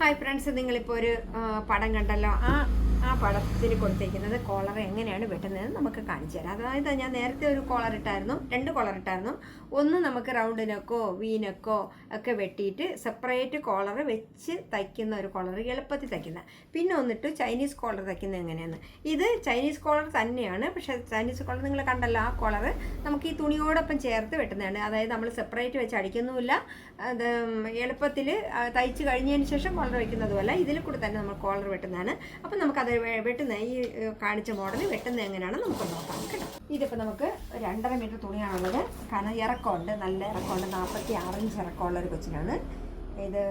Hi friends നിങ്ങളിപ്പോൾ ഒരു പടം കണ്ടല്ലോ. ആ ആ പടത്തിൽ കൊടുത്തിരിക്കുന്നത് കോളർ എങ്ങനെയാണ് വെട്ടുന്നത് നമുക്ക് കാണിച്ചു തരാം. അതായത് ഞാൻ നേരത്തെ ഒരു കോളർ ഇട്ടായിരുന്നു രണ്ട് കോളർ ഇട്ടായിരുന്നു. ഒന്ന് നമുക്ക് റൗണ്ടിനൊക്കോ വീനൊക്കോ ഒക്കെ വെട്ടിയിട്ട് സെപ്പറേറ്റ് കോളർ വെച്ച് തയ്ക്കുന്ന ഒരു കോളർ എളുപ്പത്തിൽ തയ്ക്കുന്ന. പിന്നെ ഒന്നിട്ട് ചൈനീസ് കോളർ തയ്ക്കുന്നത് എങ്ങനെയാണ്? ഇത് ചൈനീസ് കോളർ തന്നെയാണ് പക്ഷേ ചൈനീസ് കോളർ നിങ്ങൾ കണ്ടല്ലോ ആ കോളർ നമുക്ക് ഈ തുണിയോടൊപ്പം ചേർത്ത് വെട്ടുന്നതാണ്. അതായത് നമ്മൾ സെപ്പറേറ്റ് വെച്ച് അടിക്കുന്നുമില്ല. അത് എളുപ്പത്തിൽ തയ്ച്ച് കഴിഞ്ഞതിന് ശേഷം കോളർ വെക്കുന്നതുമല്ല. ഇതിൽ കൂടെ തന്നെ നമ്മൾ കോളർ വെട്ടുന്നതാണ്. അപ്പം നമുക്കത് വെട്ടുന്ന ഈ കാണിച്ച മോഡൽ വെട്ടുന്നത് എങ്ങനെയാണെന്ന് നമുക്ക് നോക്കാം കേട്ടോ. ഇതിപ്പോൾ നമുക്ക് രണ്ടര മീറ്റർ തുണിയാണുള്ളത്. കാരണം ഇറക്കമുണ്ട് നല്ല ഇറക്കമുണ്ട്. നാൽപ്പത്തി ആറഞ്ച് ഇറക്കമുള്ള ഒരു കൊച്ചിനാണ്. ഇത്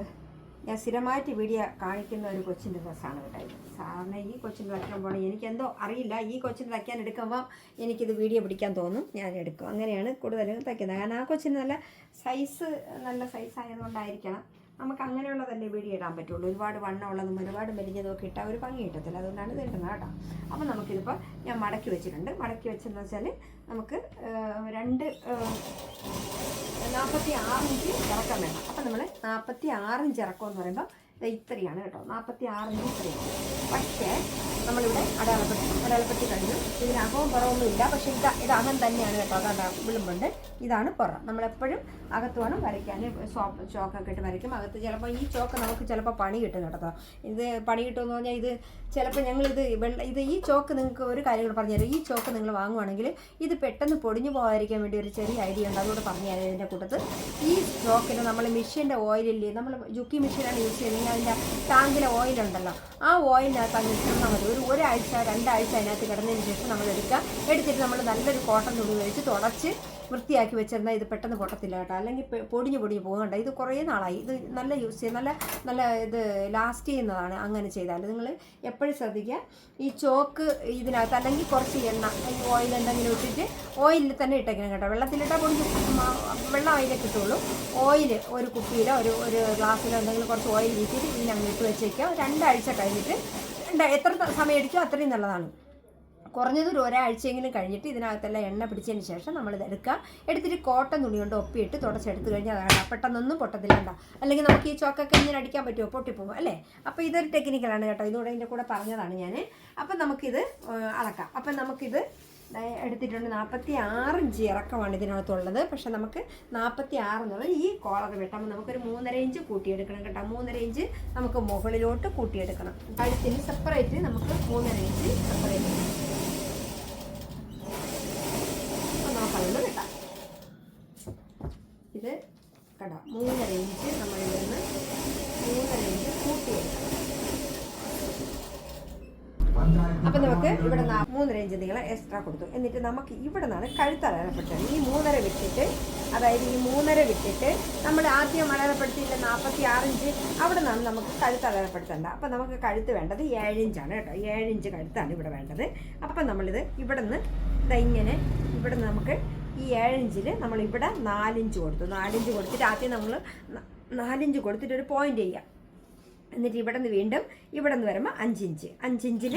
ഞാൻ സ്ഥിരമായിട്ട് വീഡിയോ കാണിക്കുന്ന ഒരു കൊച്ചിന്റെ ഡ്രസ്സാണ് കേട്ടോ ഇത്. സാധാരണ ഈ കൊച്ചിന്റെ തയ്ക്കാൻ പോകണം എനിക്കെന്തോ അറിയില്ല. ഈ കൊച്ചിന് തയ്ക്കാൻ എടുക്കുമ്പോൾ എനിക്കിത് വീഡിയോ പിടിക്കാൻ തോന്നും. ഞാൻ എടുക്കും. അങ്ങനെയാണ് കൂടുതലും തയ്ക്കുന്നത്. കാരണം ആ കൊച്ചിന് നല്ല സൈസ് നല്ല സൈസ് ആയതുകൊണ്ടായിരിക്കണം. നമുക്ക് അങ്ങനെയുള്ളതല്ലേ ഇടാൻ പറ്റുള്ളൂ. ഒരുപാട് വണ്ണമുള്ളതും ഒരുപാട് മെലിഞ്ഞതും ഒക്കെ ഇട്ടാൽ ഒരു ഭംഗി കിട്ടത്തില്ല. അതുകൊണ്ടാണ് ഇത് ഇടുന്നത് കേട്ടോ. അപ്പോൾ നമുക്കിതിപ്പോൾ ഞാൻ മടക്കി വെച്ചിട്ടുണ്ട്. മടക്കി വെച്ചെന്ന് വെച്ചാൽ നമുക്ക് രണ്ട് നാൽപ്പത്തി ആറ് ഇഞ്ച് ഇറക്കം വേണം. അപ്പം നമ്മൾ നാൽപ്പത്തി ആറ് ഇഞ്ച് ഇറക്കം എന്ന് പറയുമ്പോൾ ഇത് ഇത്രയാണ് കേട്ടോ. നാൽപ്പത്തി ആറ് ഇഞ്ച് ഇത്രയാണ്. പക്ഷേ നമ്മളിവിടെ അടയാളപ്പെട്ടി അടയാളപ്പെട്ടി കഴിഞ്ഞു. ഇതിന് അകവും പുറമൊന്നും ഇല്ല. പക്ഷേ ഇത് ഇത് അകം തന്നെയാണ് കേട്ടോ. അതാ വിളുമ്പുണ്ട്. ഇതാണ് പുറം. നമ്മളെപ്പോഴും അകത്ത് വേണം വരയ്ക്കാൻ സോപ്പ് ചോക്കൊക്കെ ഇട്ട് വരയ്ക്കും. അകത്ത് ചിലപ്പോൾ ഈ ചോക്ക് നമുക്ക് ചിലപ്പോൾ പണി കിട്ടും കേട്ടോ. ഇത് പണി കിട്ടുമെന്ന് പറഞ്ഞാൽ ഇത് ചിലപ്പോൾ ഞങ്ങൾ ഇത് വെള്ള ഇത് ഈ ചോക്ക് നിങ്ങൾക്ക് ഒരു കാര്യം കൂടെ പറഞ്ഞുതരാം. ഈ ചോക്ക് നിങ്ങൾ വാങ്ങുവാണെങ്കിൽ ഇത് പെട്ടെന്ന് പൊടിഞ്ഞു പോകാതിരിക്കാൻ വേണ്ടി ഒരു ചെറിയ ഐഡിയ ഉണ്ട്. അതുകൊണ്ട് പറഞ്ഞു തരാം ഇതിന്റെ കൂട്ടത്ത്. ഈ ചോക്കിന് നമ്മൾ മെഷീന്റെ ഓയിലില്ലേ? നമ്മൾ ജുക്കി മെഷീനാണ് യൂസ് ചെയ്യുന്നത്. അതിന്റെ ടാങ്കിലെ ഓയിലുണ്ടല്ലോ. ആ ഓയിലിനകത്ത് അങ്ങ് ഇട്ടിരുന്നാൽ മതി. ഒരു ഒരാഴ്ച രണ്ടാഴ്ച അതിനകത്ത് കിടന്നതിന് ശേഷം നമ്മൾ എടുക്കുക എടുത്തിട്ട് നമ്മൾ നല്ലൊരു കോട്ടൺ തുണി വെച്ച് തുടച്ച് വൃത്തിയാക്കി വെച്ചിരുന്നാൽ ഇത് പെട്ടെന്ന് പൊട്ടത്തില്ല കേട്ടോ. അല്ലെങ്കിൽ പൊടിഞ്ഞു പൊടിഞ്ഞ് പോകുന്നുണ്ട് ഇത് കുറേ നാളായി. ഇത് നല്ല യൂസ് ചെയ്യുക നല്ല നല്ല ഇത് ലാസ്റ്റ് ചെയ്യുന്നതാണ് അങ്ങനെ ചെയ്താൽ. നിങ്ങൾ എപ്പോഴും ശ്രദ്ധിക്കുക. ഈ ചോക്ക് ഇതിനകത്ത് അല്ലെങ്കിൽ കുറച്ച് എണ്ണ ഈ ഓയിൽ എന്തെങ്കിലും ഇട്ടിട്ട് ഓയിലിൽ തന്നെ ഇട്ടേക്കണം കേട്ടോ. വെള്ളത്തിലിട്ടാൽ പൊടിഞ്ഞ് വെള്ളം അതിലേ കിട്ടുള്ളൂ. ഓയിൽ ഒരു കുപ്പിയിലോ ഒരു ഒരു ഗ്ലാസ്സിലോ എന്തെങ്കിലും കുറച്ച് ഓയിൽ വീട്ടിയിട്ട് ഇതിനെ ഇട്ട് വെച്ചേക്കുക. രണ്ടാഴ്ച കഴിഞ്ഞിട്ട് എത്ര സമയം എടുക്കുമോ അത്രയും നല്ലതാണ്. കുറഞ്ഞത് ഒരു ഒരാഴ്ചയെങ്കിലും കഴിഞ്ഞിട്ട് ഇതിനകത്തെല്ലാം എണ്ണ പിടിച്ചതിന് ശേഷം നമ്മൾ ഇത് എടുക്കുക. എടുത്തിട്ട് കോട്ടൺ തുണി കൊണ്ട് ഒപ്പിയിട്ട് തുടച്ചെടുത്ത് കഴിഞ്ഞാൽ അതാണ്. പെട്ടെന്നൊന്നും പൊട്ടത്തില്ലണ്ട അല്ലെങ്കിൽ നമുക്ക് ഈ ചോക്കൊക്കെ ഇങ്ങനെ അടിക്കാൻ പറ്റുമോ? പൊട്ടിപ്പോകും അല്ലേ? അപ്പോൾ ഇതൊരു ടെക്നിക്കലാണ് കേട്ടോ. ഇതുകൂടെ ഇതിന്റെ കൂടെ പറഞ്ഞതാണ് ഞാൻ അപ്പം നമുക്കിത് അളക്കാം. അപ്പം നമുക്കിത് എടുത്തിട്ടുണ്ട് നാൽപ്പത്തി ആറ് ഇഞ്ച് ഇറക്കമാണ് ഇതിനകത്തുള്ളത്. പക്ഷെ നമുക്ക് നാൽപ്പത്തി ആറ് എന്നുള്ളത് ഈ കോളർ വെട്ടുമ്പോൾ നമുക്കൊരു മൂന്നര ഇഞ്ച് കൂട്ടിയെടുക്കണം കേട്ടോ. മൂന്നര ഇഞ്ച് നമുക്ക് മുകളിലോട്ട് കൂട്ടിയെടുക്കണം. കഴുത്തിന് സെപ്പറേറ്റ് നമുക്ക് മൂന്നര ഇഞ്ച് സെപ്പറേറ്റ് നമുക്കതൊന്ന് ഇത് കണ്ടോ? മൂന്നര ഇഞ്ച് നമ്മൾ ഇവിടുന്ന് മൂന്നര ഇഞ്ച് കൂട്ടിയെടുക്കണം അപ്പം നമുക്ക് ഇവിടെ മൂന്നര ഇഞ്ച് നീളം എക്സ്ട്രാ കൊടുത്തു. എന്നിട്ട് നമുക്ക് ഇവിടെ നിന്നാണ് കഴുത്ത് അടയാളപ്പെടുത്തുന്നത് ഈ മൂന്നര വിട്ടിട്ട് അതായത് ഈ മൂന്നര വിട്ടിട്ട് നമ്മൾ ആദ്യം അടയാളപ്പെടുത്തിയില്ല നാൽപ്പത്തി ഇഞ്ച് അവിടെ നിന്നാണ് നമുക്ക് കഴുത്ത് അടയാളപ്പെടുത്തേണ്ട അപ്പം നമുക്ക് കഴുത്ത് വേണ്ടത് ഏഴിഞ്ചാണ് കേട്ടോ. ഏഴിഞ്ച് കഴുത്താണ് ഇവിടെ വേണ്ടത്. അപ്പം നമ്മളിത് ഇവിടെ നിന്ന് ഇങ്ങനെ ഇവിടെ നിന്ന് നമുക്ക് ഈ ഏഴിഞ്ചിൽ നമ്മളിവിടെ നാലിഞ്ച് കൊടുത്തു. നാലിഞ്ച് കൊടുത്തിട്ട് ആദ്യം നമ്മൾ നാലിഞ്ച് കൊടുത്തിട്ട് ഒരു പോയിന്റ് ചെയ്യാം. എന്നിട്ട് ഇവിടെ നിന്ന് വീണ്ടും ഇവിടെ നിന്ന് വരുമ്പോൾ അഞ്ചിഞ്ച് അഞ്ചിഞ്ചിൽ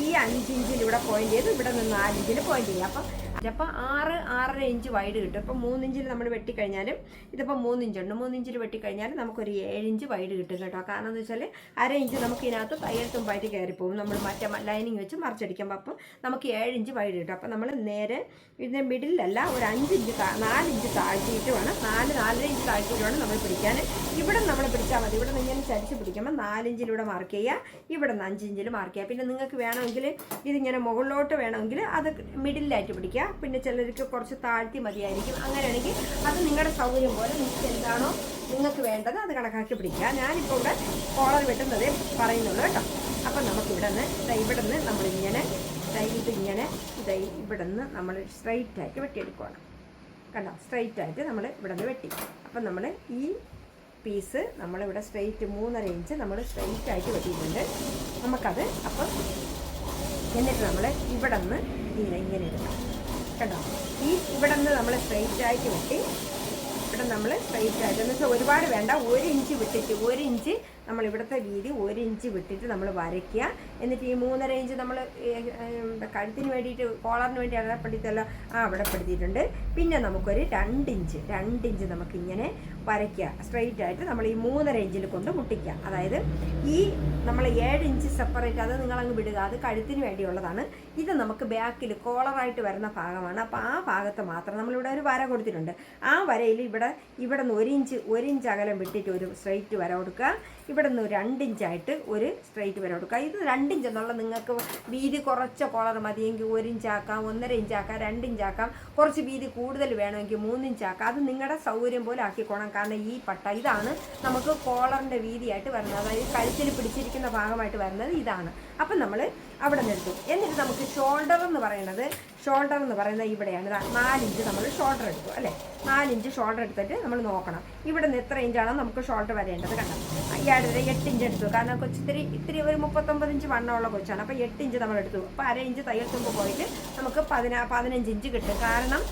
ഈ അഞ്ചിഞ്ചിൽ ഇവിടെ പോയിന്റ് ചെയ്ത് ഇവിടെ നിന്ന് നാലിഞ്ചിൽ പോയിന്റ് ചെയ്യാം അപ്പം അപ്പോൾ ആറ് ആറര ഇഞ്ച് വൈഡ് കിട്ടും. അപ്പോൾ മൂന്നിഞ്ചിൽ നമ്മൾ വെട്ടിക്കഴിഞ്ഞാലും ഇതിപ്പോൾ മൂന്നിഞ്ചുണ്ട്. മൂന്നിഞ്ചിൽ വെട്ടിക്കഴിഞ്ഞാലും നമുക്കൊരു ഏഴിഞ്ച് വൈഡ് കിട്ടും കേട്ടോ. കാരണം എന്ന് വെച്ചാൽ അര ഇഞ്ച് നമുക്ക് ഇതിനകത്ത് തയ്യൽ തുമ്പായിട്ട് കയറിപ്പോകും നമ്മൾ മറ്റേ ലൈനിങ് വെച്ച് മറിച്ചടിക്കുമ്പോൾ അപ്പം നമുക്ക് ഏഴിഞ്ച് വൈഡ് കിട്ടും. അപ്പം നമ്മൾ നേരെ ഇതിന്റെ മിഡിലല്ല ഒരു അഞ്ചിഞ്ച് നാലിഞ്ച് താഴ്ത്തിയിട്ട് വേണം. നാല് നാലര ഇഞ്ച് താഴ്ത്തിയിട്ട് വേണം നമ്മൾ പിടിക്കാൻ ഇവിടെ നമ്മൾ പിടിച്ചാൽ മതി. ഇവിടെ നിന്ന് ഇങ്ങനെ ചരിച്ച് പിടിക്കുമ്പോൾ നാലിഞ്ചിലൂടെ മാർക്ക് ചെയ്യുക ഇവിടെ നിന്ന് അഞ്ചിഞ്ചിൽ മാർക്ക് ചെയ്യുക പിന്നെ നിങ്ങൾക്ക് വേണമെങ്കിൽ ഇതിങ്ങനെ മുകളിലോട്ട് വേണമെങ്കിൽ അത് മിഡിലായിട്ട് പിടിക്കുക. പിന്നെ ചിലർക്ക് കുറച്ച് താഴ്ത്തി മതിയായിരിക്കും. അങ്ങനെയാണെങ്കിൽ അത് നിങ്ങളുടെ സൗകര്യം പോലെ നിങ്ങൾക്ക് എന്താണോ നിങ്ങൾക്ക് വേണ്ടത് അത് കണക്കാക്കി പിടിക്കുക. ഞാനിപ്പോൾ ഇവിടെ കോളർ വെട്ടുന്നതേ പറയുന്നുള്ളൂ കേട്ടോ. അപ്പം നമുക്ക് ഇവിടെ നിന്ന് ഇവിടെ നിന്ന് നമ്മളിങ്ങനെ ഇത് ഇതിങ്ങനെ ദാ ഇവിടെ നിന്ന് നമ്മൾ സ്ട്രൈറ്റ് ആയിട്ട് വെട്ടിയെടുക്കുകയാണ് കണ്ടോ? സ്ട്രൈറ്റ് ആയിട്ട് നമ്മൾ ഇവിടെ നിന്ന് വെട്ടി. അപ്പം നമ്മൾ ഈ പീസ് നമ്മളിവിടെ സ്ട്രൈറ്റ് മൂന്നര ഇഞ്ച് നമ്മൾ സ്ട്രെയിറ്റ് ആയിട്ട് വെട്ടിയിട്ടുണ്ട്. നമുക്കത് അപ്പം എന്നിട്ട് നമ്മൾ ഇവിടെ നിന്ന് ഇങ്ങനെ ഇങ്ങനെ എടുക്കാം. കണ്ടോ ഈ ഇവിടെ നിന്ന് നമ്മൾ സ്ട്രെയിറ്റ് ആയിട്ട് വെട്ടി ഇവിടെ നമ്മൾ സ്ട്രൈറ്റ് ആയിട്ട്. എന്ന് വെച്ചാൽ ഒരുപാട് വേണ്ട. ഒരു ഇഞ്ച് വിട്ടിട്ട് ഒരു ഇഞ്ച് നമ്മൾ ഇവിടുത്തെ വീതി ഒരു ഇഞ്ച് വിട്ടിട്ട് നമ്മൾ വരയ്ക്കുക. എന്നിട്ട് ഈ മൂന്നര ഇഞ്ച് നമ്മൾ കഴുത്തിന് വേണ്ടിയിട്ട് കോളറിന് വേണ്ടി അടപ്പെടുത്തല്ലോ ആ അവിടെ പെടുത്തിയിട്ടുണ്ട്. പിന്നെ നമുക്കൊരു രണ്ട് ഇഞ്ച് രണ്ട് ഇഞ്ച് നമുക്ക് ഇങ്ങനെ വരയ്ക്കുക. സ്ട്രൈറ്റ് ആയിട്ട് നമ്മൾ ഈ മൂന്നര ഇഞ്ചിൽ കൊണ്ട് മുട്ടിക്കുക. അതായത് ഈ നമ്മൾ ഏഴ് ഇഞ്ച് സെപ്പറേറ്റ് അത് നിങ്ങളങ്ങ് വിടുക. അത് കഴുത്തിന് വേണ്ടിയുള്ളതാണ്. ഇത് നമുക്ക് ബാക്കിൽ കോളറായിട്ട് വരുന്ന ഭാഗമാണ്. അപ്പോൾ ആ ഭാഗത്ത് മാത്രം നമ്മളിവിടെ ഒരു വര കൊടുത്തിട്ടുണ്ട്. ആ വരയിൽ ഇവിടെ ഇവിടെ നിന്ന് ഒരു ഇഞ്ച് ഒരു ഇഞ്ച് അകലം വിട്ടിട്ട് ഒരു സ്ട്രൈറ്റ് വര കൊടുക്കുക. ഇവിടെ നിന്ന് രണ്ടിഞ്ചായിട്ട് ഒരു സ്ട്രൈറ്റ് വര കൊടുക്കുക. ഇത് രണ്ടിഞ്ച് എന്നുള്ള നിങ്ങൾക്ക് വീതി കുറച്ച കോളർ മതിയെങ്കിൽ ഒരു ഇഞ്ചാക്കാം ഒന്നര ഇഞ്ചാക്കാം രണ്ട് ഇഞ്ചാക്കാം കുറച്ച് വീതി കൂടുതൽ വേണമെങ്കിൽ മൂന്നിഞ്ചാക്കാം. അത് നിങ്ങളുടെ സൗകര്യം പോലെ ആക്കിക്കോണം. കാരണം ഈ പട്ട ഇതാണ് നമുക്ക് കോളറിന്റെ വീതിയായിട്ട് വരുന്നത്. അതായത് കഴുത്തിൽ പിടിച്ചിരിക്കുന്ന ഭാഗമായിട്ട് വരുന്നത് ഇതാണ്. അപ്പം നമ്മൾ അവിടെ നിർത്തും എന്നിട്ട് നമുക്ക് ഷോൾഡർ എന്ന് പറയുന്നത് ഷോൾഡർ എന്ന് പറയുന്നത് ഇവിടെയാണ്. നാലിഞ്ച് നമ്മൾ ഷോൾഡർ എടുത്തു അല്ലേ? നാലിഞ്ച് ഷോൾഡർ എടുത്തിട്ട് നമ്മൾ നോക്കണം. ഇവിടെ നിന്ന് എത്ര ഇഞ്ചാണോ നമുക്ക് ഷോൾഡർ വരേണ്ടത് കണ്ടോ? ഇയാളുടെ എട്ട് ഇഞ്ച് എടുത്തു. കാരണം കൊച്ചു ഇത്തിരി ഇത്തിരി ഒരു മുപ്പത്തൊമ്പത് ഇഞ്ച് വണ്ണമുള്ള കൊച്ചാണ്. അപ്പോൾ എട്ട് ഇഞ്ച് നമ്മൾ എടുത്തു അപ്പോൾ അര ഇഞ്ച് തയ്യൽ തുമ്പ് പോയിട്ട് നമുക്ക് പതിനാ പതിനഞ്ച് ഇഞ്ച് കിട്ടും. കാരണം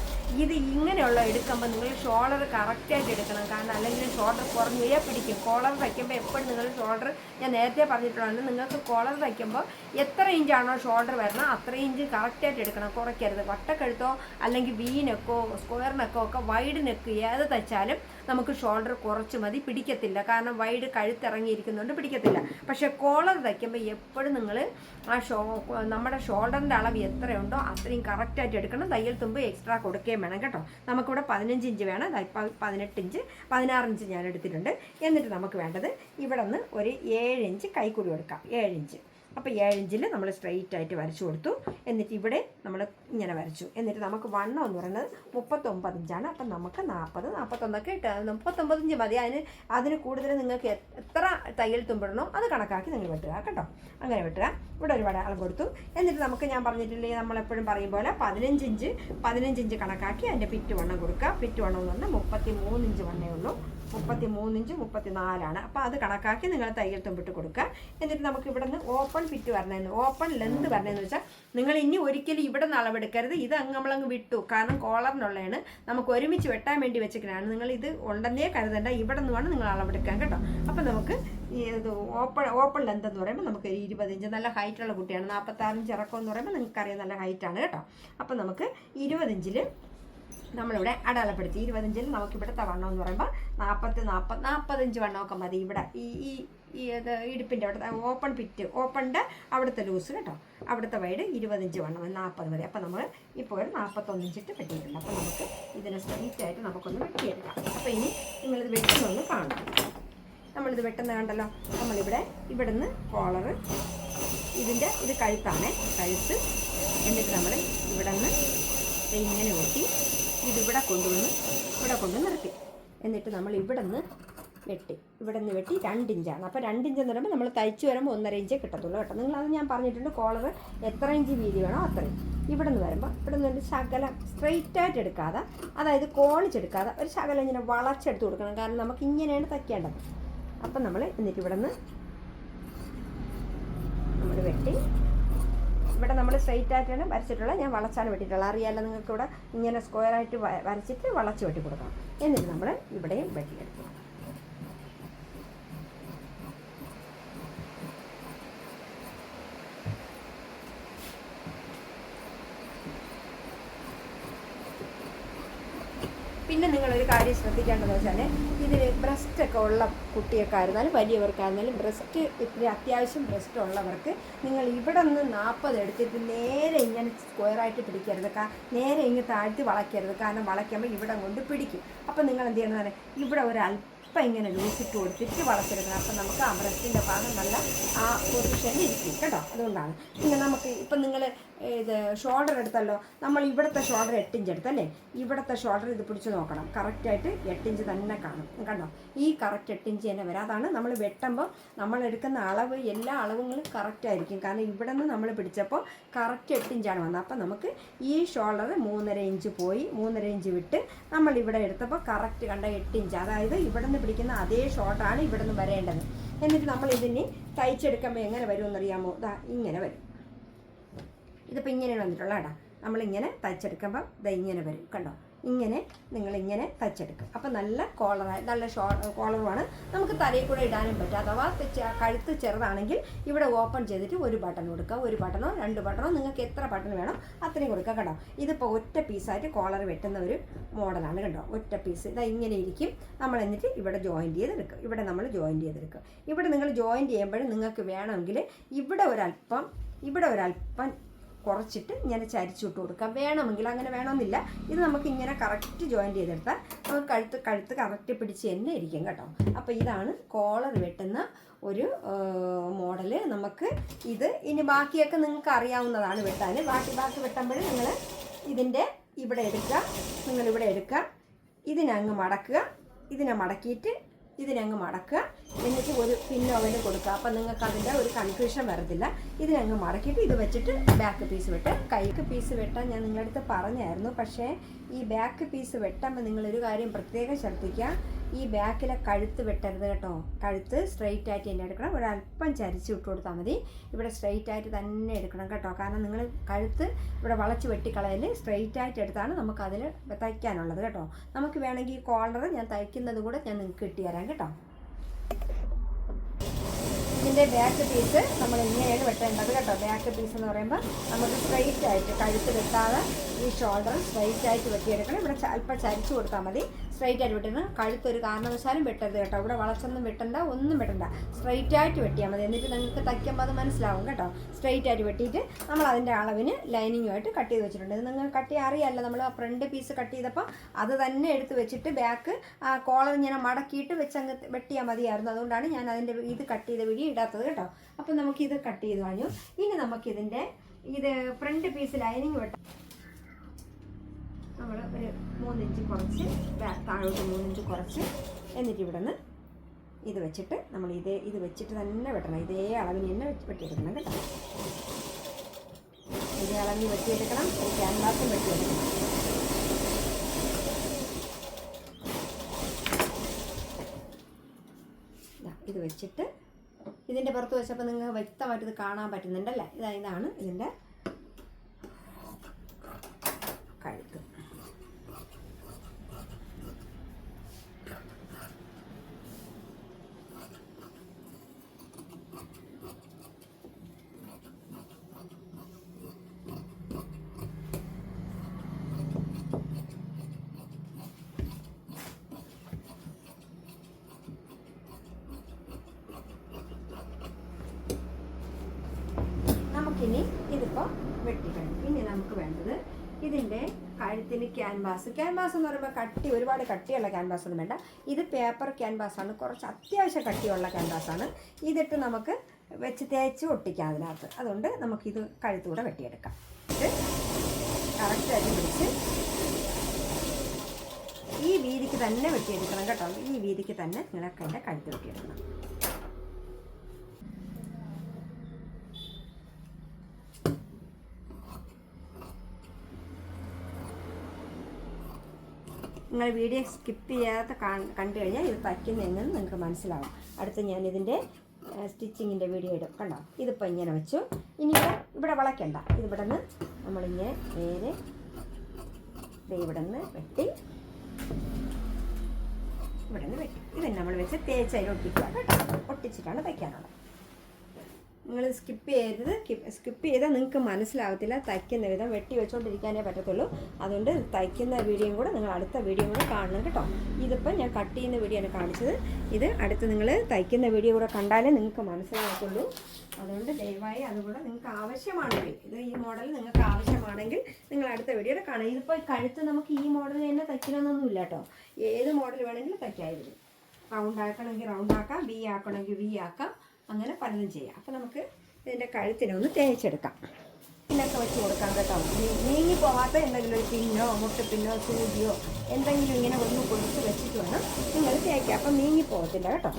ഇത് ഇങ്ങനെയുള്ള എടുക്കുമ്പോൾ നിങ്ങൾ ഷോൾഡർ കറക്റ്റായിട്ട് എടുക്കണം. കാരണം അല്ലെങ്കിൽ ഷോൾഡർ കുറഞ്ഞേ പിടിക്കും. കോളർ വയ്ക്കുമ്പോൾ എപ്പോഴും നിങ്ങൾ ഷോൾഡർ ഞാൻ നേരത്തെ പറഞ്ഞിട്ടുള്ളതാണ്. നിങ്ങൾക്ക് കോളർ വയ്ക്കുമ്പോൾ എത്ര ഇഞ്ചാണോ ഷോൾഡർ വരണം അത്ര ഇഞ്ച് കറക്റ്റായിട്ട് എടുക്കണം. കുറയ്ക്കരുത്. വട്ടക്കഴുത്തോ അല്ലെങ്കിൽ വി നെക്കോ സ്ക്വയർ നെക്കോ ഒക്കെ വൈഡ് നെക്ക് ഏത് തച്ചാലും നമുക്ക് ഷോൾഡർ കുറച്ച് മതി. പിടിക്കത്തില്ല. കാരണം വൈഡ് കഴുത്തിറങ്ങിയിരിക്കുന്നതുകൊണ്ട് പിടിക്കത്തില്ല. പക്ഷേ കോളർ തയ്ക്കുമ്പോൾ എപ്പോഴും നിങ്ങൾ ആ ഷോ നമ്മുടെ ഷോൾഡറിന്റെ അളവ് എത്രയുണ്ടോ അത്രയും കറക്റ്റായിട്ട് എടുക്കണം. തയ്യൽ തുമ്പ് എക്സ്ട്രാ കൊടുക്കുകയും വേണം കേട്ടോ. നമുക്കിവിടെ പതിനഞ്ച് ഇഞ്ച് വേണം. പതിനെട്ട് ഇഞ്ച് പതിനാറ് ഇഞ്ച് ഞാൻ എടുത്തിട്ടുണ്ട്. എന്നിട്ട് നമുക്ക് വേണ്ടത് ഇവിടെ നിന്ന് ഒരു ഏഴ് ഇഞ്ച് കൈക്കൂടി കൊടുക്കാം. ഏഴ് ഇഞ്ച്. അപ്പോൾ ഇഞ്ചിൽ നമ്മൾ സ്ട്രെയിറ്റ് ആയിട്ട് വരച്ചു കൊടുത്തു. എന്നിട്ട് ഇവിടെ നമ്മൾ ഇങ്ങനെ വരച്ചു. എന്നിട്ട് നമുക്ക് വണ്ണം എന്ന് പറയുന്നത് മുപ്പത്തൊമ്പത് ഇഞ്ചാണ്. അപ്പം നമുക്ക് നാൽപ്പത് നാൽപ്പത്തൊന്നൊക്കെ ഇട്ട് മുപ്പത്തൊമ്പത് ഇഞ്ച് മതി. അതിന് അതിന് കൂടുതൽ നിങ്ങൾക്ക് എത്ര തയ്യൽ തുമ്പിടണോ അത് കണക്കാക്കി നിങ്ങൾ വെട്ടുക കേട്ടോ. അങ്ങനെ വെട്ടുക. ഇവിടെ ഒരുപാട് അളവ് കൊടുത്തു. എന്നിട്ട് നമുക്ക് ഞാൻ പറഞ്ഞിട്ടില്ലേ നമ്മളെപ്പോഴും പറയും പോലെ പതിനഞ്ച് ഇഞ്ച് പതിനഞ്ച് ഇഞ്ച് കണക്കാക്കി അതിന്റെ പിറ്റ് വണ്ണം കൊടുക്കുക. പിറ്റ് വണ്ണം എന്ന് പറഞ്ഞാൽ മുപ്പത്തി മൂന്ന് ഇഞ്ച് വണ്ണേ ഉള്ളൂ. മുപ്പത്തി മൂന്നിഞ്ച് മുപ്പത്തി നാലാണ് അപ്പോൾ അത് കണക്കാക്കി നിങ്ങൾ തയ്യൽ തുമ്പിട്ട് കൊടുക്കുക. എന്നിട്ട് നമുക്ക് ഇവിടെ നിന്ന് ഓപ്പൺ ഫിറ്റ് വരണമെന്ന് ഓപ്പൺ ലെന്ത് വരണമെന്ന് വെച്ചാൽ നിങ്ങൾ ഇനി ഒരിക്കലും ഇവിടെ നിന്ന് അളവെടുക്കരുത്. ഇത് അങ്ങ് നമ്മളങ്ങ് വിട്ടു. കാരണം കോളറിനുള്ളതാണ് നമുക്ക് ഒരുമിച്ച് വെട്ടാൻ വേണ്ടി വെച്ചിരിക്കുന്നതാണ് നിങ്ങൾ ഇത് ഉണ്ടെന്നേ കരുതണ്ട. ഇവിടെ നിന്ന് നിങ്ങൾ അളവെടുക്കാൻ കേട്ടോ. അപ്പം നമുക്ക് ഇത് ഓപ്പൺ ഓപ്പൺ ലെന്ത് എന്ന് പറയുമ്പോൾ നമുക്ക് ഇരുപത് ഇഞ്ച്. നല്ല ഹൈറ്റുള്ള കുട്ടിയാണ്. നാൽപ്പത്താറിഞ്ച് ഇറക്കം എന്ന് പറയുമ്പോൾ നിങ്ങൾക്കറിയാം നല്ല ഹൈറ്റാണ് കേട്ടോ. അപ്പം നമുക്ക് ഇരുപത് ഇഞ്ചിൽ നമ്മളിവിടെ അടയാളപ്പെടുത്തി. ഇരുപത്തഞ്ചിൽ നമുക്ക് ഇവിടുത്തെ വണ്ണം എന്ന് പറയുമ്പോൾ നാൽപ്പത്തി നാൽപ്പത് നാൽപ്പത്തഞ്ച് വണ്ണമൊക്കെ മതി. ഇവിടെ ഈ ഈ ഈ അത് ഇടുപ്പിന്റെ അവിടുത്തെ ഓപ്പൺ പിറ്റ് ഓപ്പണിന്റെ അവിടുത്തെ ലൂസ് കേട്ടോ. അവിടുത്തെ വൈഡ് ഇരുപത്തഞ്ച് വണ്ണം നാൽപ്പത് മതി അപ്പോൾ നമ്മൾ ഇപ്പോൾ ഒരു നാൽപ്പത്തൊന്ന് ഇഞ്ചിട്ട് വെട്ടിയിട്ടുണ്ട്. അപ്പോൾ നമുക്ക് ഇതിനെ സ്ട്രീറ്റായിട്ട് നമുക്കൊന്ന് വെട്ടിയെടുക്കാം. അപ്പോൾ ഇനി നിങ്ങളിത് വെട്ടുന്നൊന്ന് കാണാം. നമ്മളിത് വെട്ടുന്ന കണ്ടല്ലോ. നമ്മളിവിടെ ഇവിടുന്ന് കോളറ് ഇതിന്റെ ഇത് കഴുത്താണ്. കഴുത്ത് എന്നിട്ട് നമ്മൾ ഇവിടെ നിന്ന് ഇങ്ങനെ വെട്ടി ഇതിവിടെ കൊണ്ടുവന്ന് ഇവിടെ കൊണ്ട് നിർത്തി. എന്നിട്ട് നമ്മൾ ഇവിടെ നിന്ന് വെട്ടി. ഇവിടെ നിന്ന് വെട്ടി രണ്ട് ഇഞ്ചാണ് അപ്പോൾ രണ്ട് ഇഞ്ച് എന്ന് പറയുമ്പോൾ നമ്മൾ തയ്ച്ച് വരുമ്പോൾ ഒന്നര ഇഞ്ചേ കിട്ടത്തുള്ളൂ കേട്ടോ. നിങ്ങളത് ഞാൻ പറഞ്ഞിട്ടുണ്ട് കോളർ എത്ര ഇഞ്ച് വീതി വേണോ അത്രയും. ഇവിടെ നിന്ന് വരുമ്പോൾ ഇവിടെ നിന്ന് ഒരു ശകലം സ്ട്രെയിറ്റ് ആയിട്ട് എടുക്കാതെ അതായത് കോണിച്ചെടുക്കാതെ ഒരു ശകലം ഇങ്ങനെ വളച്ചെടുത്ത് കൊടുക്കണം. കാരണം നമുക്ക് ഇങ്ങനെയാണ് തയ്ക്കേണ്ടത്. അപ്പം നമ്മൾ എന്നിട്ട് ഇവിടെ നിന്ന് നമ്മൾ വെട്ടി ഇവിടെ നമ്മൾ സ്ട്രെയിറ്റ് ആയിട്ടാണ് വരച്ചിട്ടുള്ളത്. ഞാൻ വളച്ചാണ് വെട്ടിയിട്ടുള്ളത്. അറിയാമല്ലോ നിങ്ങൾക്ക് ഇവിടെ ഇങ്ങനെ സ്ക്വയർ ആയിട്ട് വരച്ചിട്ട് വളച്ച് വെട്ടി കൊടുക്കണം. എന്നിട്ട് നമ്മൾ ഇവിടെയും വെട്ടിയെടുക്കണം. പിന്നെ നിങ്ങളൊരു കാര്യം ശ്രദ്ധിക്കേണ്ടതെന്ന് വെച്ചാൽ ഇതിൽ ബ്രസ്റ്റൊക്കെ ഉള്ള കുട്ടിയൊക്കെ ആയിരുന്നാലും വലിയവർക്കായിരുന്നാലും ബ്രസ്റ്റ് ഇത്തിരി അത്യാവശ്യം ബ്രസ്റ്റ് ഉള്ളവർക്ക് നിങ്ങൾ ഇവിടെ നിന്ന് നാൽപ്പത് എടുത്തിട്ട് നേരെ ഇങ്ങനെ സ്ക്വയറായിട്ട് പിടിക്കരുത്. കാ നേരെ ഇങ്ങ് താഴ്ത്തി വളയ്ക്കരുത്. കാരണം വളയ്ക്കുമ്പോൾ ഇവിടെ കൊണ്ട് പിടിക്കും. അപ്പം നിങ്ങൾ എന്ത് ചെയ്യണമെന്ന് ഇവിടെ ഒരു അല്പം ഇങ്ങനെ ലൂസിട്ട് കൊടുത്തിട്ട് വളച്ചെടുക്കണം. അപ്പം നമുക്ക് ആ ബ്രസ്റ്റിന്റെ ഭാഗം നല്ല ആ പൊസിഷനിൽ ഇരിക്കും. കേട്ടോ? അതുകൊണ്ടാണ്. പിന്നെ നമുക്ക് ഇപ്പം നിങ്ങൾ ഇത് ഷോൾഡർ എടുത്തല്ലോ. നമ്മൾ ഇവിടുത്തെ ഷോൾഡർ എട്ട് ഇഞ്ച് എടുത്തല്ലേ ഇവിടുത്തെ ഷോൾഡർ ഇത് പിടിച്ച് നോക്കണം. കറക്റ്റായിട്ട് എട്ട് ഇഞ്ച് തന്നെ കാണും. കണ്ടോ? ഈ കറക്റ്റ് എട്ട് ഇഞ്ച് തന്നെ വരാം. അതാണ് നമ്മൾ വെട്ടുമ്പോൾ നമ്മൾ എടുക്കുന്ന അളവ് എല്ലാ അളവുകളും കറക്റ്റ് ആയിരിക്കും. കാരണം ഇവിടെ നിന്ന് നമ്മൾ പിടിച്ചപ്പോൾ കറക്റ്റ് എട്ട് ഇഞ്ചാണ് വന്നത്. അപ്പോൾ നമുക്ക് ഈ ഷോൾഡർ മൂന്നര ഇഞ്ച് പോയി. മൂന്നര ഇഞ്ച് വിട്ട് നമ്മൾ ഇവിടെ എടുത്തപ്പോൾ കറക്റ്റ് കണ്ട? എട്ട് ഇഞ്ച് അതായത് ഇവിടെ നിന്ന് പിടിക്കുന്ന അതേ ഷോൾഡറാണ് ഇവിടെ നിന്ന് വരേണ്ടത്. എന്നിട്ട് നമ്മൾ ഇതിനെ തയ്ച്ചെടുക്കുമ്പോൾ എങ്ങനെ വരുമെന്നറിയാമോ? ഇതാ ഇങ്ങനെ വരും. ഇതിപ്പോൾ ഇങ്ങനെ വന്നിട്ടുള്ള കേട്ടോ നമ്മളിങ്ങനെ തയ്ച്ചെടുക്കുമ്പോൾ ഇതാ ഇങ്ങനെ വരും. കണ്ടോ? ഇങ്ങനെ നിങ്ങളിങ്ങനെ തയ്ച്ചെടുക്കും. അപ്പോൾ അപ്പം നല്ല കോളറായി നല്ല ഷോ കോളറുമാണ് നമുക്ക് തലയിൽ കൂടെ ഇടാനും പറ്റും. അഥവാ കഴുത്ത് ചെറുതാണെങ്കിൽ ഇവിടെ ഓപ്പൺ ചെയ്തിട്ട് ഒരു ബട്ടൺ കൊടുക്കുക ഒരു ബട്ടണോ രണ്ട് ബട്ടണോ നിങ്ങൾക്ക് എത്ര ബട്ടൺ വേണം അത്രയും കൊടുക്കുക കേട്ടോ ഇതിപ്പോൾ ഒറ്റ പീസായിട്ട് കോളർ വെട്ടുന്ന ഒരു മോഡലാണ് കേട്ടോ ഒറ്റ പീസ് ഇതാ ഇങ്ങനെ ഇരിക്കും. നമ്മൾ എന്നിട്ട് ഇവിടെ ജോയിന്റ് ചെയ്തെടുക്കും. ഇവിടെ നമ്മൾ ജോയിന്റ് ചെയ്തെടുക്കും. ഇവിടെ നിങ്ങൾ ജോയിന്റ് ചെയ്യുമ്പോഴും നിങ്ങൾക്ക് വേണമെങ്കിൽ ഇവിടെ ഒരല്പം ഇവിടെ ഒരല്പം കുറച്ചിട്ട് ഇങ്ങനെ ചരിച്ചിട്ട് കൊടുക്കാം. വേണമെങ്കിൽ അങ്ങനെ വേണമെന്നില്ല. ഇത് നമുക്ക് ഇങ്ങനെ കറക്റ്റ് ജോയിൻ ചെയ്തെടുത്താൽ നമുക്ക് കഴുത്ത് കഴുത്ത് കറക്റ്റ് പിടിച്ച് തന്നെ ഇരിക്കും കേട്ടോ. അപ്പോൾ ഇതാണ് കോളർ വെട്ടുന്ന ഒരു മോഡൽ നമുക്ക് ഇത് ഇനി ബാക്കിയൊക്കെ നിങ്ങൾക്ക് അറിയാവുന്നതാണ് വെട്ടാൻ. ബാക്കി ബാക്കി വെട്ടുമ്പോൾ നിങ്ങൾ ഇതിന്റെ ഇവിടെ എടുക്കുക നിങ്ങളിവിടെ എടുക്കുക. ഇതിനങ്ങ് മടക്കുക ഇതിനെ മടക്കിയിട്ട് ഇതിനങ്ങ് മടക്കുക. എന്നിട്ട് ഒരു പിന്നോവന് കൊടുക്കാം. അപ്പം നിങ്ങൾക്ക് അതിന്റെ ഒരു കൺഫ്യൂഷൻ വരത്തില്ല. ഇത് ഞങ്ങൾ മടക്കിയിട്ട് ഇത് വെച്ചിട്ട് ബാക്ക് പീസ് വെട്ട്. കൈക്ക് പീസ് വെട്ടാൻ ഞാൻ നിങ്ങളുടെ പറഞ്ഞായിരുന്നു. പക്ഷേ ഈ ബാക്ക് പീസ് വെട്ടുമ്പോൾ നിങ്ങളൊരു കാര്യം പ്രത്യേകം ശ്രദ്ധിക്കുക. ഈ ബാക്കിലെ കഴുത്ത് വെട്ടരുത് കേട്ടോ. കഴുത്ത് സ്ട്രെയിറ്റ് ആയിട്ട് തന്നെ എടുക്കണം ഒരു അല്പം ചരിച്ച് വിട്ട് കൊടുത്താൽ മതി. ഇവിടെ സ്ട്രെയിറ്റ് ആയിട്ട് തന്നെ എടുക്കണം കേട്ടോ. കാരണം നിങ്ങൾ കഴുത്ത് ഇവിടെ വളച്ച് വെട്ടിക്കളയൽ സ്ട്രെയിറ്റ് ആയിട്ട് എടുത്താണ് നമുക്ക് അതിൽ തയ്ക്കാനുള്ളത് കേട്ടോ. നമുക്ക് വേണമെങ്കിൽ കോളർ ഞാൻ തയ്ക്കുന്നത് കൂടെ ഞാൻ നിങ്ങൾക്ക് കിട്ടിത്തരാം കേട്ടോ. ഇതിന്റെ ബാക്ക് പീസ് നമ്മൾ ഇങ്ങനെയാണ് വെട്ടേണ്ടത് കേട്ടോ. ബാക്ക് പീസ് എന്ന് പറയുമ്പോൾ നമുക്ക് സ്ട്രൈറ്റ് ആയിട്ട് കഴുത്ത് വെട്ടാതെ ഈ ഷോൾഡർ സ്ട്രൈറ്റ് ആയിട്ട് വെട്ടിയെടുക്കണം. ഇവിടെ അല്പം ചരിച്ചു കൊടുത്താൽ മതി. സ്ട്രെയിറ്റ് ആയിട്ട് വെട്ടണം കഴുത്തൊരു കാരണവശാലും വെട്ടരുത് കേട്ടോ. ഇവിടെ വളച്ചൊന്നും വെട്ടണ്ട ഒന്നും വെട്ടണ്ട. സ്ട്രൈറ്റ് ആയിട്ട് വെട്ടിയാൽ മതി. എന്നിട്ട് നിങ്ങൾക്ക് തയ്ക്കുമ്പോൾ അത് മനസ്സിലാവും കേട്ടോ. സ്ട്രൈറ്റ് ആയിട്ട് വെട്ടിയിട്ട് നമ്മൾ അതിന്റെ അളവിന് ലൈനിങ്ങുമായിട്ട് കട്ട് ചെയ്ത് വെച്ചിട്ടുണ്ട്. ഇത് നിങ്ങൾ കട്ട് അറിയാമല്ലോ നമ്മൾ ഫ്രണ്ട് പീസ് കട്ട് ചെയ്തപ്പോൾ അത് തന്നെ എടുത്ത് വെച്ചിട്ട് ബാക്ക് കോളർ ഇങ്ങനെ മടക്കിയിട്ട് വെച്ച് അങ്ങ് വെട്ടിയാൽ മതിയായിരുന്നു. അതുകൊണ്ടാണ് ഞാൻ അതിന്റെ ഇത് കട്ട് ചെയ്ത വീഡിയോ ഇടാത്തത് കേട്ടോ. അപ്പം നമുക്കിത് കട്ട് ചെയ്ത് കഴിഞ്ഞു ഇനി നമുക്കിതിന്റെ ഇത് ഫ്രണ്ട് പീസ് ലൈനിങ് വെട്ട. നമ്മൾ ഒരു മൂന്നിഞ്ച് കുറച്ച് താഴോട്ട് മൂന്നിഞ്ച് കുറച്ച്. എന്നിട്ട് ഇവിടെ നിന്ന് ഇത് വെച്ചിട്ട് നമ്മൾ ഇതേ ഇത് വെച്ചിട്ട് തന്നെ വെട്ടണം. ഇതേ അളവിന് തന്നെ വെട്ടിയെടുക്കണം കേട്ടോ. ഇതേ അളവിന് വെട്ടിയെടുക്കണം. ക്യാൻവാസും വെട്ടിയെടുക്കണം. ഇത് വെച്ചിട്ട് ഇതിന്റെ പുറത്ത് വെച്ചപ്പോൾ നിങ്ങൾക്ക് വ്യക്തമായിട്ട് ഇത് കാണാൻ പറ്റുന്നുണ്ടല്ലേ? ഇതാ ഇതാണ് ഇതിന്റെ കഴുത്ത്. നമുക്കിനി ഇതിപ്പോൾ വെട്ടിക്കഴിഞ്ഞു ഇനി നമുക്ക് വേണ്ടത് ഇതിന്റെ കഴുത്തിന് ക്യാൻവാസ് ക്യാൻവാസ് എന്ന് പറയുമ്പോൾ കട്ടി ഒരുപാട് കട്ടിയുള്ള ക്യാൻവാസ് ഒന്നും വേണ്ട. ഇത് പേപ്പർ ക്യാൻവാസ് ആണ്. കുറച്ച് അത്യാവശ്യം കട്ടിയുള്ള ക്യാൻവാസ് ആണ്. ഇതിട്ട് നമുക്ക് വെച്ച് തേച്ച് ഒട്ടിക്കാം അതിനകത്ത്. അതുകൊണ്ട് നമുക്കിത് കഴുത്തൂടെ വെട്ടിയെടുക്കാം. ഇത് കറക്റ്റായിട്ട് പിടിച്ച് ഈ വീതിക്ക് തന്നെ വെട്ടിയെടുക്കണം കേട്ടോ. ഈ വീതിക്ക് തന്നെ എന്റെ കഴുത്ത് വെട്ടിയെടുക്കണം. നിങ്ങൾ വീഡിയോ സ്കിപ്പ് ചെയ്യാതെ കണ്ടു കഴിഞ്ഞാൽ ഇത് തയ്ക്കുന്നതെന്ന് നിങ്ങൾക്ക് മനസ്സിലാവും. അടുത്ത് ഞാൻ ഇതിന്റെ സ്റ്റിച്ചിങ്ങിന്റെ വീഡിയോ ഇടും. കണ്ടോ? ഇതിപ്പോൾ ഇങ്ങനെ വെച്ചു. ഇനി ഇവിടെ വളയ്ക്കണ്ട. ഇത് ഇവിടെ നിന്ന് നമ്മളിങ്ങനെ നേരെ ഇവിടെ നിന്ന് വെട്ടി ഇവിടെ നിന്ന് വെട്ടി. ഇത് നമ്മൾ വെച്ച് തേച്ച് ഒട്ടിക്കുക കേട്ടോ? ഒട്ടിച്ചിട്ടാണ് തയ്ക്കാനുള്ളത്. നിങ്ങൾ സ്കിപ്പ് ചെയ്യരുത്. സ്കിപ്പ് ചെയ്താൽ നിങ്ങൾക്ക് മനസ്സിലാവത്തില്ല. തയ്ക്കുന്ന വിധം വെട്ടി വെച്ചുകൊണ്ടിരിക്കാനേ പറ്റത്തുള്ളൂ. അതുകൊണ്ട് തയ്ക്കുന്ന വീഡിയോയും കൂടെ നിങ്ങൾ അടുത്ത വീഡിയോ കൂടെ കാണണം കേട്ടോ. ഇതിപ്പോൾ ഞാൻ കട്ട് ചെയ്യുന്ന വീഡിയോ ആണ് കാണിച്ചത്. ഇത് അടുത്ത് നിങ്ങൾ തയ്ക്കുന്ന വീഡിയോ കൂടെ കണ്ടാലേ നിങ്ങൾക്ക് മനസ്സിലാകത്തുള്ളൂ അതുകൊണ്ട് ദയവായി അതുകൂടെ നിങ്ങൾക്ക് ആവശ്യമാണെങ്കിൽ ഇത് ഈ മോഡൽ നിങ്ങൾക്ക് ആവശ്യമാണെങ്കിൽ നിങ്ങൾ അടുത്ത വീഡിയോയിൽ കാണാം. ഇതിപ്പോൾ കഴുത്ത് നമുക്ക് ഈ മോഡൽ തന്നെ തയ്ക്കണമെന്നൊന്നും ഇല്ല കേട്ടോ. ഏത് മോഡൽ വേണമെങ്കിലും തയ്ക്കായിരുന്നു റൗണ്ട് ആക്കണമെങ്കിൽ റൗണ്ട് ആക്കാം വി ആക്കണമെങ്കിൽ വി ആക്കാം. അങ്ങനെ പലതും ചെയ്യാം. അപ്പോൾ നമുക്ക് ഇതിന്റെ കഴുത്തിനെ ഒന്ന് തേച്ചെടുക്കാം. പിന്നൊക്കെ വെച്ച് കൊടുക്കാൻ കേട്ടോ. നീങ്ങി പോകാത്ത എന്തെങ്കിലും ഒരു പിന്നോ മുട്ടുപിന്നോ സൂചിയോ എന്തെങ്കിലും ഇങ്ങനെ ഒന്ന് കൊടുത്ത് വെച്ചിട്ട് വേണം നിങ്ങൾ തേക്കാം. അപ്പം നീങ്ങി പോകത്തില്ല കേട്ടോ.